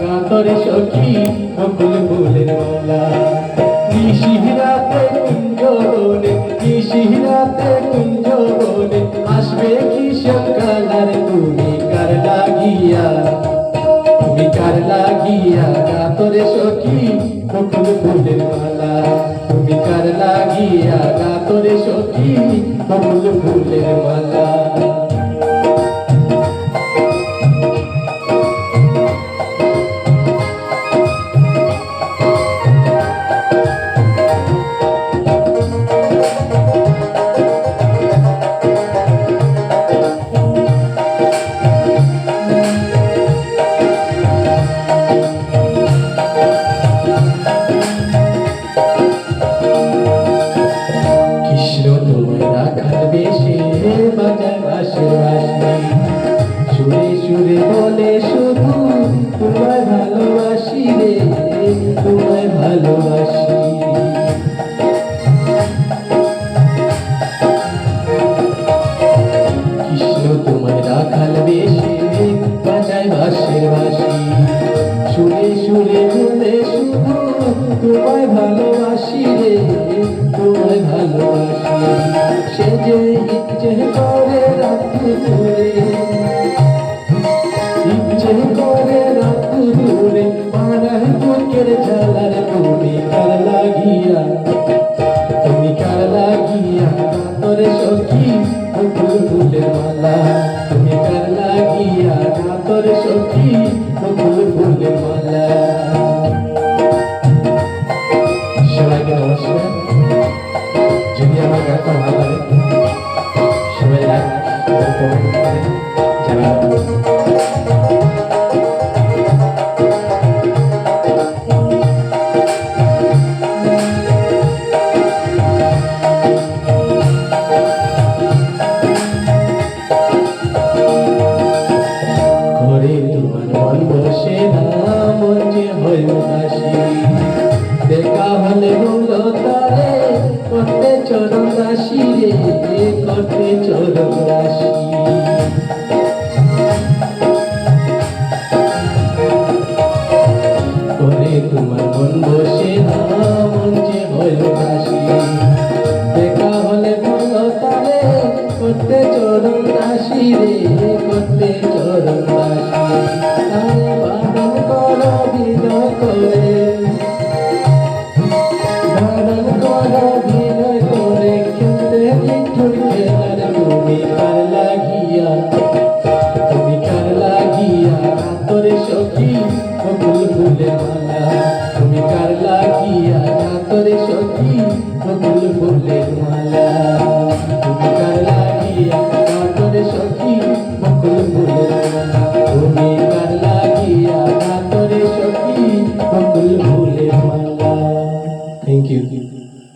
গাতরে সখী বকুল ফুলের মালা। নিশিরাতে কুঞ্জবনে নিশিরাতে কুঞ্জবনে আসবে কি সকালার তুমি কার লাগিয়া? তুমি কার লাগিয়া গাতরে সখী বকুল ফুলের মালা। তুমি কার লাগিয়া গাতরে সখী বকুল ফুলের মালা। তোমায় ভালোবাসি রে, তোমায় ভালোবাসি। সে যে ইচ্ছে করে রাত ধরে। ইচ্ছে করে রাত ধরে, মারার বুকের জ্বালার তুমি কার লাগিয়া? তুমি কার লাগিয়া? তোরে সখী ফুলের মালা। তুমি কার Oh. কাটে চরণ রাশি। മുല്ലമല